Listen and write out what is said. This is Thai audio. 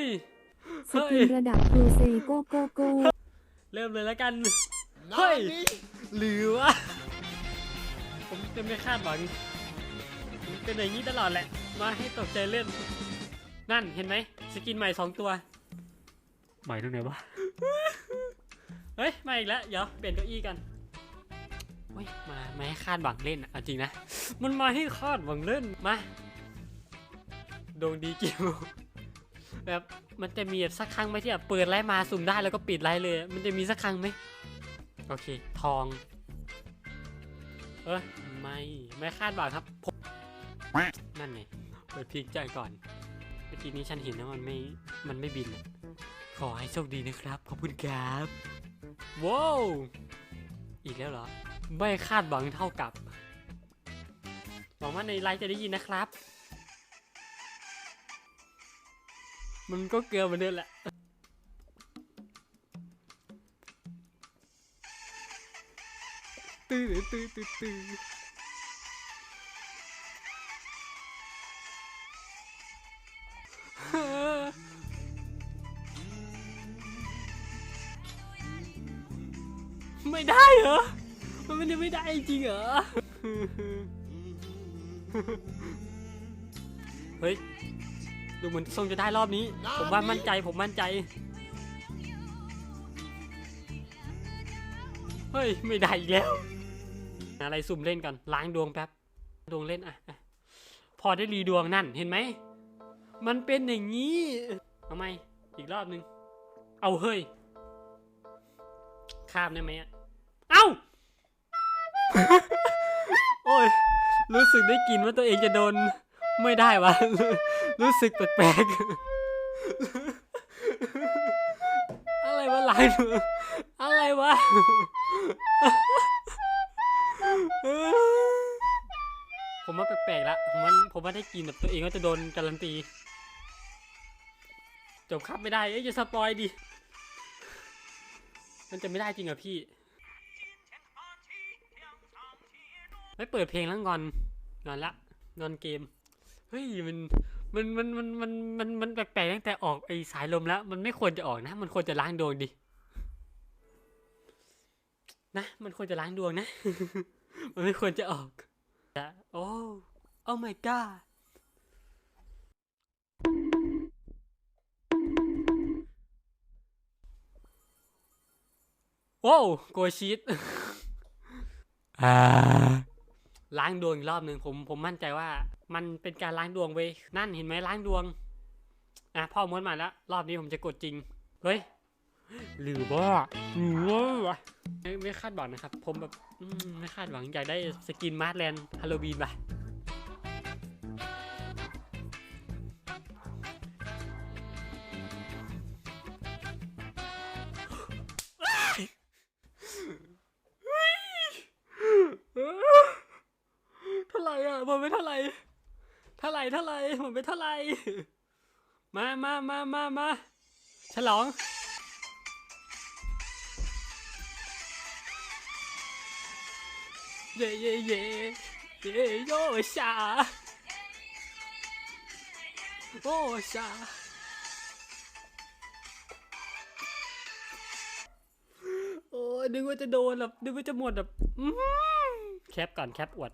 ยสกินระดับครูเซโกโกโกเริ่มเลยแล้วกัน เฮ้ย หรือว่า ผมจะไม่คาดหวังผมเป็นอย่างนี้ตลอดแหละ มาให้ตกใจเล่น นั่นเห็นไหม สกินใหม่สองตัว ใหม่ตรงไหนวะ เฮ้ย มาอีกแล้ว เดี๋ยว เปลี่ยนเก้าอี้กันเฮ้ย มามาให้คาดหวังเล่นอะเอาจริงนะ มันมาให้คาดหวังเล่น มา ดวงดีกิว แบบมันจะมีแบบสักครั้งไหมที่แบบเปิดไลฟ์มาสุ่มได้แล้วก็ปิดไลฟ์เลย มันจะมีสักครั้งไหมโอเค ทอง เออไม่ไม่คาดหวังครับนั่นไงเปิดพลิกใจก่อนเมื่อกี้นี้ฉันเห็นนะมันไม่มันไม่บิน ขอให้โชคดีนะครับ ขอบคุณครับว้าวอีกแล้วเหรอ ไม่คาดหวังเท่ากับหวังว่าในไลฟ์จะได้ยินนะครับ มันก็เกลือเหมือนเดิมแหละตื้อตื้อตื้อตื้อไม่ได้เหรอ มันไม่ได้ไม่ได้จริงเหรอ เฮ้ย ดูเหมือนทรงจะได้รอบนี้ ผมว่ามั่นใจผมมั่นใจ เฮ้ย ไม่ได้อีกแล้ว อะไรสุ่มเล่นก่อนล้างดวงแป๊บ ดวงเล่นอะ พอได้รีดวงนั่นเห็นไหม มันเป็นอย่างนี้ทำไมอีกรอบนึง เอาเฮ้ย ข้ามได้ไหมอะ เอ้า โอ้ย รู้สึกได้กลินว่าตัวเองจะโดน ไม่ได้วะ รู้สึกแปลกๆ อะไรวะหลายหนูอะไรวะ ผมว่าแปลกๆละผมว่าผมว่าได้กินแบบตัวเองก็จะโดนการันตี จบครับไม่ได้เอ้ยอย่าสปอยดิ มันจะไม่ได้จริงเหรอพี่ ไม่เปิดเพลงแล้วงอน งอนละ งอนเกม เฮ้ยมันมันมันมันมันมันมันแปลกๆตั้งแต่ออกไอสายลมแล้ว มันไม่ควรจะออกนะ มันควรจะล้างดวงดินะ มันควรจะล้างดวงนะ มันไม่ควรจะออกแต่โอ้โอ้ my god โอ้โกชีตอ่า ล้างดวงอีกรอบหนึ่งผมผมมั่นใจว่า มันเป็นการล้างดวงเว้ยนั่นเห็นไหมล้างดวงอะพ่อม้วนมาแล้วรอบนี้ผมจะกดจริงเฮ้ยหรือว่าหรือว่าไม่คาดหวังนะครับ ผมแบบไม่คาดหวังอยากได้สกินมาร์แลนด์ฮาโลวีนป่ะ มดไปเท่าไหร่เท่าไหร่เท่าไหร่หมดไปเท่าไหร่มามามามามาฉลองเย่เย่เย่เย่โยชาโอชาโอ้ยนึกว่าจะโดนแบบนึกว่าจะหมดแบบแคปก่อนแคปอวด